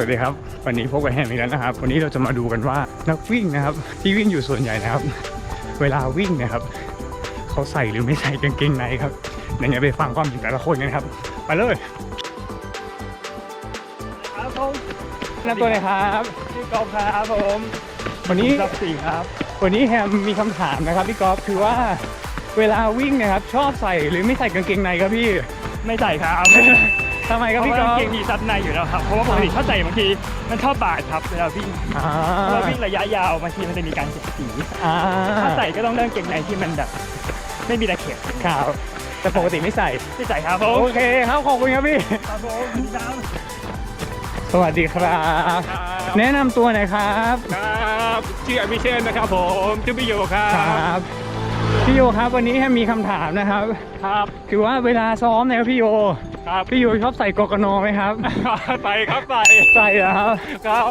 วัสดีครับ วันนี้พบกับแฮมอีกแล้วนะครับ วันนี้เราจะมาดูกันว่านักวิ่งนะครับ ที่วิ่งอยู่ส่วนใหญ่นะครับ เวลาวิ่งเนะครับ เขาใส่หรือไม่ใส่กางเกงในครับเดี๋ยวไปฟังความเห็นแต่ละคนกันครับไปเลยครับผมแนะนำตัวหน่อยครับพี่กอล์ฟครับผมวันนี้รับสี่ครับ วันนี้แฮมมีคำถามนะครับพี่กอล์ฟคือว่าเวลาวิ่งเนะครับ ชอบใส่หรือไม่ใส่กางเกงในครับพี่ไม่ใส่ครับ ทำไมครับเพพี่ราะกว่าอล์ฟเกงมีซับในอยู่แล้วครับ เพราะว่าปกติถ้าใส่บางทีมันชอบบาดครับเวลาวิ่งอ่าเวลาวิ่งระยะยาวบางทีมันจะมีการเสียดสีอ่าถ้าใส่ก็ต้องเลือกเกงในที่มันแบบไม่มีตะเข็บครับแต่ปกติไม่ใส่ไม่ใส่ครับผโอมเคครับขอบคุณครับพี่ครับผมครับสวัสดีครับ แนะนำตัวหน่อยครับครับชื่ออภิเชษนะครับ ผมชื่อพี่โยครัครับพี่โยครับวันนี้แฮมมีคำถามนะครับ ครับ คือว่าเวลาซ้อมเนี่ยครับพี่โย ครับพี่โยชอบใส่กกนไหมครับ ใส่ครับใส่ใส่เหรอครับ ครับ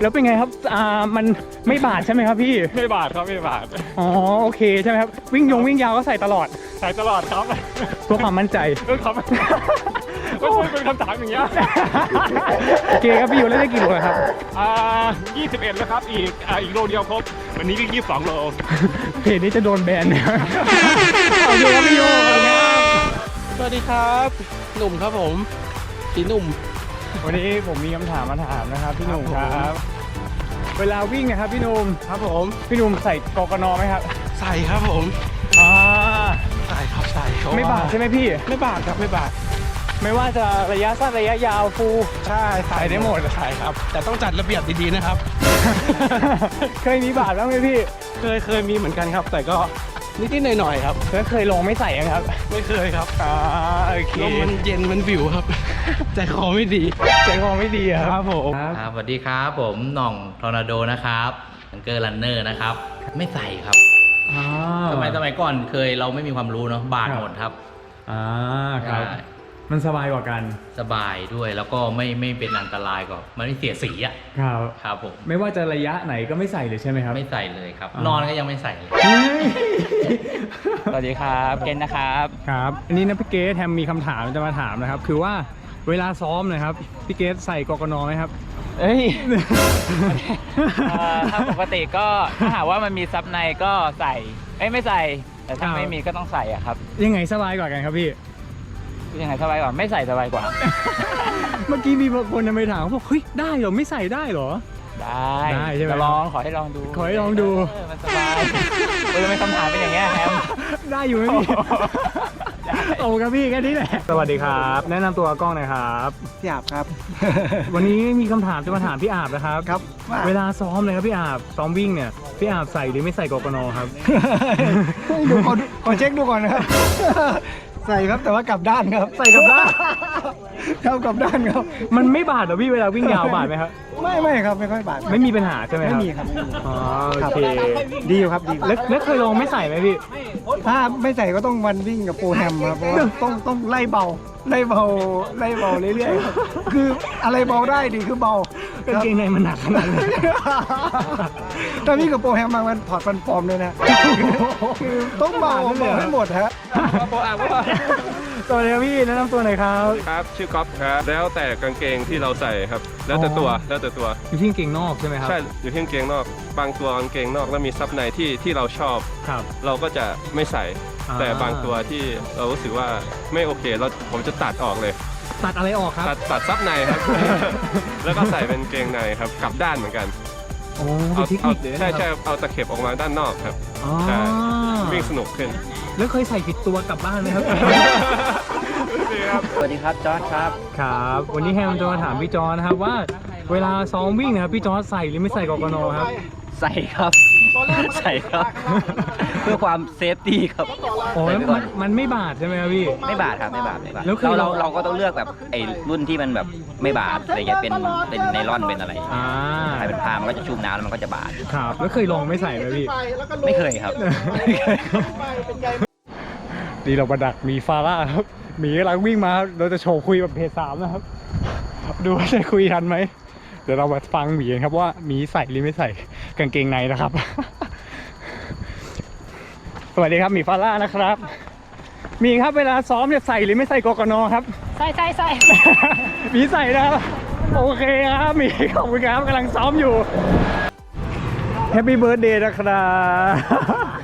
แล้วเป็นไงครับอ่ามันไม่บาดใช่ไหมครับพี่ ไม่บาดครับไม่บาดอ๋อโอเคใช่ไหมครับวิ่งยงวิ่งยาวก็ใส่ตลอดใส่ตลอดครับเพื่อความมั่นใจเรื่องครับก็พูดเป็นคำถามอย่างเงี้ยโอเคครับพี่โยแล้วได้กี่โลครับอ่า21 แล้วครับอีกอ่าอีกโลเดียวครบวันนี้ก็22โลเพจนี้จะโดนแบนเนี่ยโอเคครับพี่โยขอบคุณครับสวัสดีครับ หนุ่มครับผมสีหนุ่ม วันนี้ผมมีคำถามมาถามนะครับพี่หนุ่มครับเวลาวิ่งนะครับพี่หนุ่มครับผม พี่หนุ่มใส่กกนไหมครับใส่ครับผมอ่าใส่ครับใส่เพระไม่บาดใช่ไหมพี่ ไม่บาดครับไม่บาดไม่ว่าจะระยะสั้นระยะยาวฟู ใช่ใส่ได้หมดใส่ครับ แต่ต้องจัดระเบียบดีๆนะครับ เคยมีบาดบ้างไหมพี่ เคยเคยมีเหมือนกันครับ แต่ก็ นิดๆหน่อยๆครับ แล้วเคยลองไม่ใส่ยังครับ ไม่เคยครับอ่าโอเคลมมันเย็นมันวิวครับ ใจคอไม่ดีใจคอไม่ดีอะคครัรับบผมครับสวัสดีครับผมหน่องทอร์นาโดนะครับบังเกอร์รันเนอร์นะครับ ไม่ใส่ครับอ่าสมัยสมัยก่อนเคยเราไม่มีความรู้เนาะบาดหมดครับอ่าครับใช่ มันสบายกว่ากันสบายด้วยแล้วก็ไม่ไม่เป็นอันตรายก็มันไม่เสียสีอะครับ ครับผมไม่ว่าจะระยะไหนก็ไม่ใส่เลยใช่ไหมครับ ไม่ใส่เลยครับ อ่าน นอนก็ยังไม่ใส่เลย เฮ้ยสวัสดีครับเกนนะครับครับอันนี้นะพี่เกสแฮมมีคำถามจะมาถามนะครับ คือว่าเวลาซ้อมนะครับพี่เกสใส่กกนไหมครับ เอ้ยเอ่อถ้าปกติก็ถ้าหากว่ามันมีซับในก็ใส่เอ้ยไม่ใส่แต่ถ้าครับ ไม่มีก็ต้องใส่อะครับ ยังไงสบายกว่ากันครับพี่ ยังไงสบายกว่าไม่ใส่สบายกว่า เมื่อกี้มีบางคนไปถามเขาบอกเฮ้ยได้เหรอไม่ใส่ได้เหรอ ได้ได้ใช่ไหมจะลองขอให้ลองดูขอให้ลองดูเออมันสบายเออทำไมคำถามเป็นอย่างเงี้ยแฮมได้อยู่ไหมพี่ได้โอ้ครับพี่แค่นี้แหละสวัสดีครับ แนะนำตัวกล้องหน่อยครับ พี่อาบครับ วันนี้มีคำถามจะมาถามพี่อาบนะครับ ครับว่า เวลาซ้อมเลยครับพี่อาบซ้อมวิ่งเนี่ยพี่อาบใส่หรือไม่ใส่กกนครับ ดูขอดูขอเช็คดูก่อนนะครับ ใส่ครับแต่ว่ากลับด้านครับ ใส่กลับด้านครับกลับด้านครับ มันไม่บาดเหรอพี่เวลาวิ่งยาวบาดไหมครับไม่ไม่ครับไม่ค่อยบาดไม่มีปัญหาใช่ไหมครับไม่มีครับไม่มีอ๋อโอครับเคดีอยู่ครับดีอยู่แล้วแล้วเคยลองไม่ใส่ไหมพี่ ถ้าไม่ใส่ก็ต้องวันวิ่งกับโปรแฮมครับเพราะว่าต้องต้องไล่เบาไล่เบาไล่เบาเรื่อยๆครับคืออะไรเบาได้ดีคือเบากางเกงในมันหนักขนาดนั้นถ้าวิ่งกับโปรแฮมมามันถอดฟันปลอมเลยนะ คือต้องเบาเบาให้หมดฮะ สวัสดีครับพี่แนะนำตัวหน่อยครับ ครับชื่อก๊อฟครับแล้วแต่กางเกงที่เราใส่ครับ แล้วแต่ตัวแล้วแต่ตัวอยู่ที่กางเกงนอกใช่ไหมครับใช่อยู่ที่กางเกงนอก บางตัวกางเกงนอกแล้วมีซับในที่ที่เราชอบ ครับ เราก็จะไม่ใส่ อ่า แต่บางตัวที่เรารู้สึกว่าไม่โอเคเราผมจะตัดออกเลย ตัดอะไรออกครับตัดตัดซับในครับ แล้วก็ใส่เป็นกางเกงในครับกลับด้านเหมือนกันโอ้เอาเป็นเทคเอานิคเลยนะใช่คใช่รับเอาตะเข็บออกมาด้านนอกครับอ๋อใช่วิ่งสนุกขึ้น แล้วเคยใส่ผิดตัวกลับบ้านไหมครับ สวัสดีครับจอร์ดครับ ครับ วันนี้แฮมจะมาถามพี่จอนะครับว่า เวลาซ้อมวิ่งนะครับพี่จอใส่หรือไม่ใส่กกนครับ ใส่ครับ ใส่ครับ เพื่อความเซฟตี้ครับโอ้ใส่แล้วไปก่มัอนนมันไม่บาดใช่ไหมครับพี่ ไม่บาดครับไม่บาดไม่บาดแล้วคือเราเรา เราเราก็ต้องเลือกแบบไอ้รุ่นที่มันแบบไม่บาดอะไรเงี้ยเป็นเป็นไนลอนเป็นอะไรอ่า ถ้าเป็นผ้ามันก็จะชุ่มน้ำแล้วมันก็จะบาด ครับ แล้วเคยลองไม่ใส่ไหมพี่ ไม่เคยครับ นี่เราประดักหมีฟาร่าครับหมีกำลังวิ่งมาเราจะโชว์คุยแบบเพจสามนะครับ ดูว่าจะคุยทันไหมเดี๋ยวเรามาฟังหมีกันครับว่าหมีใส่หรือไม่ใส่กางเกงในนะครับ สวัสดีครับหมีฟาร่านะครับหมีครับเวลาซ้อมเนี่ยใส่หรือไม่ใส่กกนครับ ใส่ใส่ใส่หมีใส่นะครับโอเคครับมีขอบคุณครับกำลังซ้อมอยู่แฮปปี้เบิร์ดเดย์นะครับ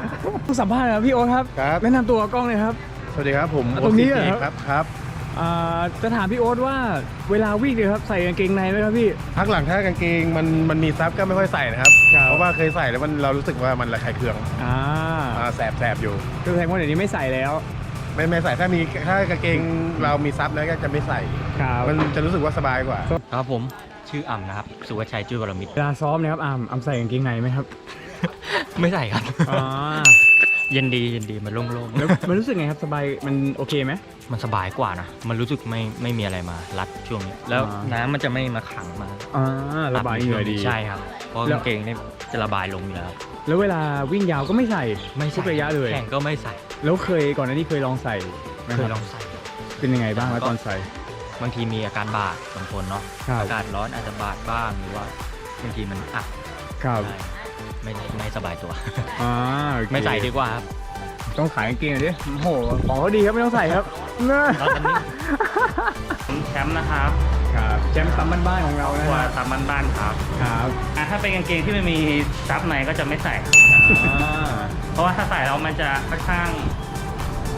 ผู้ สัมภาษณ์ครับพี่โอ๊ตครับ ครับ แนะนำตัวกล้องเลยครับ สวัสดีครับผมตรงนี้เหรอโอครับครับครับอ่าจะถามพี่โอ๊ตว่าเวลาวิ่งเนี่ยครับใส่กางเกงในไหมครับพี่ พักหลังถ้ากางเกงมันมันมีซับก็ไม่ค่อยใส่นะครับ ครับ เพราะว่าเคยใส่แล้วมันเรารู้สึกว่ามันระคายเคืองอ่าอ่าแสบแสบอยู่ก็แสดงว่าเดี๋ยวนี้ไม่ใส่แล้วไม่ไม่ใส่ถ้ามีถ้ากางเกงเรามีซับแล้วก็จะไม่ใส่ ครับ มันจะรู้สึกว่าสบายกว่า ครับผมชื่ออ่ำนะครับ สุวัชชัยจุ้ยบรมิตรเวลาซ้อมเนะครับอามอามใส่กางเกงในไหมครับ ไม่ใส่ครับอ่าเย็นดีเย็นดีมันโล่งแล้วมันรู้สึกไงครับสบายมันโอเคไหม ๆ มันสบายกว่านะ มันรู้สึกไม่ไม่มีอะไรมารัดช่วงนี้ แล้วอ่า น้ำมันจะไม่มาขังมาอ่าระบายเหงื่อดี ใช่ครับ เพราะแล้ว กางเกงนี่จะระบายลงอยู่แล้ว แล้วเวลาวิ่งยาวก็ไม่ใส่ ไม่ทุใส่กระยะเลย แข่งก็ไม่ใส่แล้วเคยก่อนหน้านี้เคยลองใส่ไหมเคคยรับลองใส่ เป็นยังไงบ้างแล้วตอนใส่บางทีมีอาการบาดบางคนเนาะ ครับอากาศร้อนอาจจะบาดบ้างหรือว่าบางทีมันอักครับ ได้ ไม่ไม่สบายตัว อ่าโอเคไม่ใส่ดีกว่าครับต้องขายกางเกงหน่อยดิโอ้โหของเขาดีครับไม่ต้องใส่ครับน่าแชมป์นะครับครับแชมป์ซ้ำบ้านๆของเรานะตัวครับตามบ้านๆครับครับอะถ้าเป็นกางเกงที่ไม่มีซับในก็จะไม่ใส่ครับอ่าเพราะว่าถ้าใส่แล้วมันจะค่อนข้าง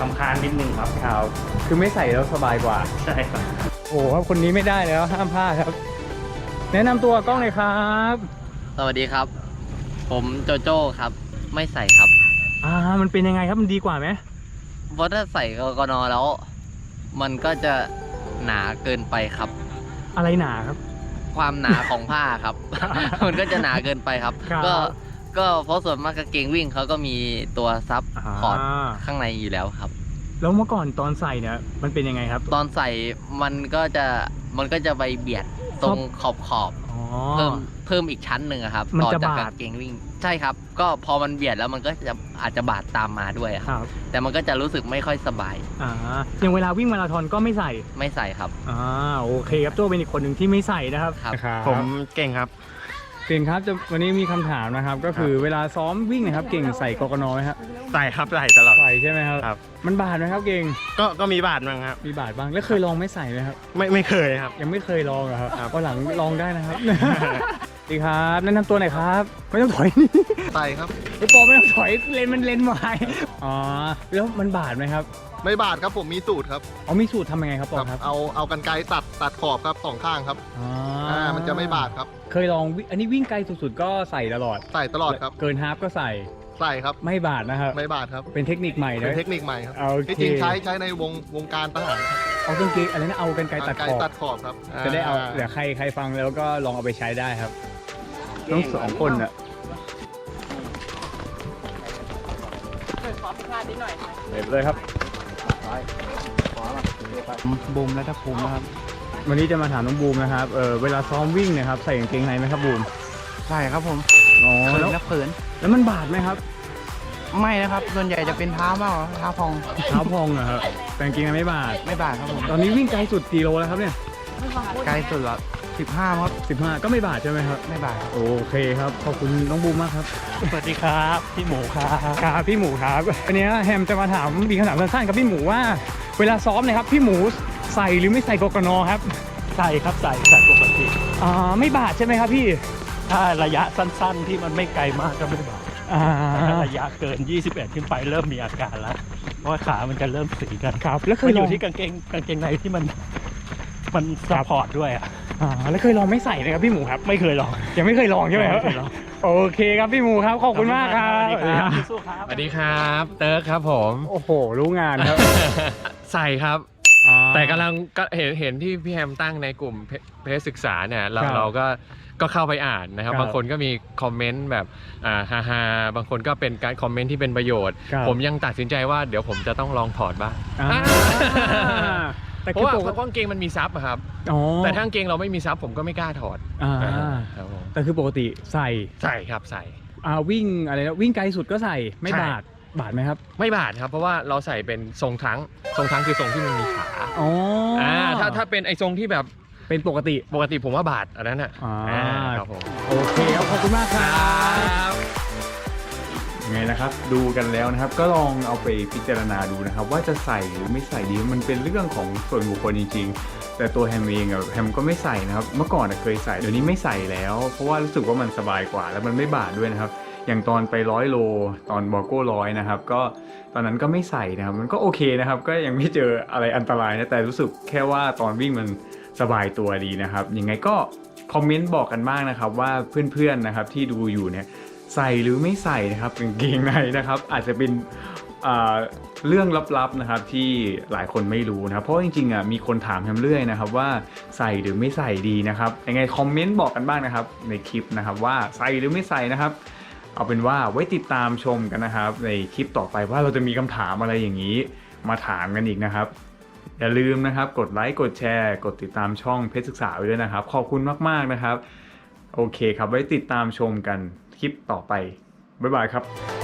สำคัญนิดนึงครับครับคือไม่ใส่แล้วสบายกว่า ใช่ครับ โอ้โหครับคนนี้ไม่ได้แล้วห้ามพลาดครับ แนะนำตัวกล้องเลยครับ สวัสดีครับ ผมโจโจ้ครับ ไม่ใส่ครับอ่า มันเป็นยังไงครับมันดีกว่าไหมเพราะถ้าใส่กกนแล้ว มันก็จะหนาเกินไปครับ อะไรหนาครับ ความหนาของผ้าครับ มันก็จะหนาเกินไปครับ ครับ ก็ก็เพราะส่วนมากกางเกงวิ่งเขาก็มีตัวซับพอร์ตาข้างในอยู่แล้วครับ แล้วเมื่อก่อนตอนใส่เนี่ยมันเป็นยังไงครับ ตอนใส่มันก็จะมันก็จะไปเบียดตรงขอบขอบอ๋อๆ เพิ่มเพิ่มอีกชั้นหนึ่งอะครับมันต่อจะจากบาด กางเกงวิ่ง ใช่ครับ ก็พอมันเบียดแล้วมันก็จะอาจจะบาดตามมาด้วยอะคครับรับแต่มันก็จะรู้สึกไม่ค่อยสบายอ่าอย่างเวลาวิ่งมาราธอนก็ไม่ใส่ไม่ใส่ครับ อ่าโอเคครับโจเป็นอีกคนหนึ่งที่ไม่ใส่นะครับ ครับนะครับผมเก่งครับ เก่งครับจะวันนี้มีคำถามนะครับ ก็คือเวลาซ้อมวิ่งนะครับเก่งใส่กกนไหมครับใส่ครับใส่ตลอด ใส่ใช่ไหมครับ ครับ มันบาดไหมครับเก่งก็ก็มีบาดบ้างครับ มีบาดบ้างแล้วเคยลองไม่ใส่ไหมครับ ไม่ไม่เคยครับ ยังไม่เคยลองเหรอครับครับ วันหลังลองได้นะครับดีครับแนะนำตัวหน่อยครับ ไม่ต้องถอยนี่ใส่ครับ ไม่ปอไม่ต้องถอยเลนมันเลนไม้อ๋อแล้วมันบาดไหมครับไม่บาดครับผมมีสูตรครับเอามีสูตรทำยังไงครับปอครับเอาเอากันไกรตัดตัดขอบครับสองข้างครับอ่าอ่ามันจะไม่บาดครับเคยลองวิ่งอันนี้วิ่งไกลสุดๆก็ใส่ตลอดใส่ตลอดครับเกินฮาฟก็ใส่ใส่ครับ ไม่บาดนะครับ ไม่บาดครับเป็นเทคนิคใหม่เป็นะ นเทคนิคใหม่ครับโอเค ที่จริงใช้ใช้ในวงวงการทหารครับเอากางเกงอะไรนะเอากันไกลตัดกรขอบตัดขอบครับจะได้เอาเดี๋ยวใครใครฟังแล้วก็ลองเอาไปใช้ได้ครับต้องสองคนอะ เด็ดเลยครับบูมและทัพภูมินะครับ วันนี้จะมาถามน้องบูมนะครับ เออเวลาซ้อมวิ่งเนะครับ ใส่กางเกงในไหมครับบูม ใช่ครับผมอ๋อเขินแล้วนะเขินแล้วมันบาดไหมครับ ไม่นะครับ ส่วนใหญ่จะเป็นเท้ามากกว่าเท้าพองเท้าพองเหรอครับแต่กางเกงในไม่บาด ไม่บาดครับผม ตอนนี้วิ่งไกลสุดกี่โลแล้วครับเนี่ย ไกลสุดละ สิบห้าครับสิบห้าก็ไม่บาดใช่ไหมครับ ไม่บาดครับโอเคครับ ขอบคุณน้องบูมมากครับ สวัสดีครับพี่หมูครับครับพี่หมูครับวันนี้แฮมจะมาถามมีคำถามสั้นๆกับพี่หมูว่า เวลาซ้อมเนะครับพี่หมูใส่หรือไม่ใส่กกนครับใส่ครับใส่ใส่ปกติอ่าไม่บาดใช่ไหมครับพี่ถ้าระยะสั้นๆที่มันไม่ไกลมากก็ไม่บาดอ่าถ้าระยะเกิน 21 ขึ้นไปเริ่มมีอาการแล้วเพราะว่าขามันจะเริ่มสีกันครับ แล้วเคมัยนอลอยู่ง ที่กางเกงกางเกงในที่มันมันซัพพอร์ตด้วยอะ อ่าแล้วเคยลองไม่ใส่นะครับพี่หมูครับ ไม่เคยลอง ยังไม่เคยลองใช่ไหมครับ ไม่เคยลอง โอเคครับพี่หมูครับ ขอบคุณมากครับสวัสดีครับสู้ๆครับ สวัสดีครับ เติร์กครับผม โอ้โห รู้งานครับ ใส่ครับอ่าแต่กำลังก็เห็นเห็นที่พี่แฮมตั้งในกลุ่มเพเพศศึกษาเนี่ยเราครับเราก็ก็เข้าไปอ่านนะครับ ครับบางคนก็มีคอมเมนต์แบบอ่าฮาฮาๆบางคนก็เป็นการคอมเมนต์ที่เป็นประโยชน์ ครับ ผมยังตัดสินใจว่าเดี๋ยวผมจะต้องลองถอดบ้างอ่า แต่เพคือราะว่าปกเพราะกางเกงมันมีซับอะครับ อ๋อแต่ถ้ากางเกงเราไม่มีซับผมก็ไม่กล้าถอดอ่าครับผมแต่คือปกติใส่ใส่ครับใส่ อ่าวิ่งอะไรนะวิ่งไกลสุดก็ใส่ไม่ใช่ บาดบาดไหมครับไม่บาดครับ เพราะว่าเราใส่เป็นทรงทั้งทรงทั้งคือทรงที่มันมีขาอ๋ออ่อ่าถ้าถ้าเป็นไอ้ทรงที่แบบเป็นปกติ ปกติผมว่าบาทอันนั้นอะอ่า อ่าครับผมโอเคครับขอบคุณมากครับ ไงนะครับ ดูกันแล้วนะครับ ก็ลองเอาไปพิจารณาดูนะครับ ว่าจะใส่หรือไม่ใส่ดีมันเป็นเรื่องของส่วนบุคคลจริงๆ แต่ตัวแฮมเองอะแฮมก็ไม่ใส่นะครับ เมื่อก่อนอะเคยใส่เดี๋ยวนี้ไม่ใส่แล้ว เพราะว่ารู้สึกว่ามันสบายกว่า แล้วมันไม่บาดด้วยนะครับอย่างตอนไปร้อยโลตอนบอกโก้ร้อยนะครับ ก็ตอนนั้นก็ไม่ใส่นะครับ มันก็โอเคนะครับ ก็ยังไม่เจออะไรอันตรายนะแต่รู้สึกแค่ว่าตอนวิ่งมันสบายตัวดีนะครับยังไงก็คอมเมนต์บอกกันบ้างนะครับว่าเพื่อนๆนะครับที่ดูอยู่เนี่ย ใส่หรือไม่ใส่นะครับกางเกงในนะครับ อาจจะเป็นเรื่องลับๆนะครับที่หลายคนไม่รู้นะเพราะจริงๆอะมีคนถามแฮมเรื่อยนะครับว่าใส่หรือไม่ใส่ดีนะครับยังไงคอมเมนต์บอกกันบ้างนะครับ ในคลิปนะครับว่าใส่หรือไม่ใส่นะครับ เอาเป็นว่าไว้ติดตามชมกันนะครับ ในคลิปต่อไปว่าเราจะมีคำถามอะไรอย่างนี้ มาถามกันอีกนะครับ อย่าลืมนะครับ กดไลค์กดแชร์ กดติดตามช่องเพชรศึกษาไว้ด้วยนะครับ ขอบคุณมากๆนะครับ โอเคครับไว้ติดตามชมกัน คลิปต่อไป บ๊ายบายครับ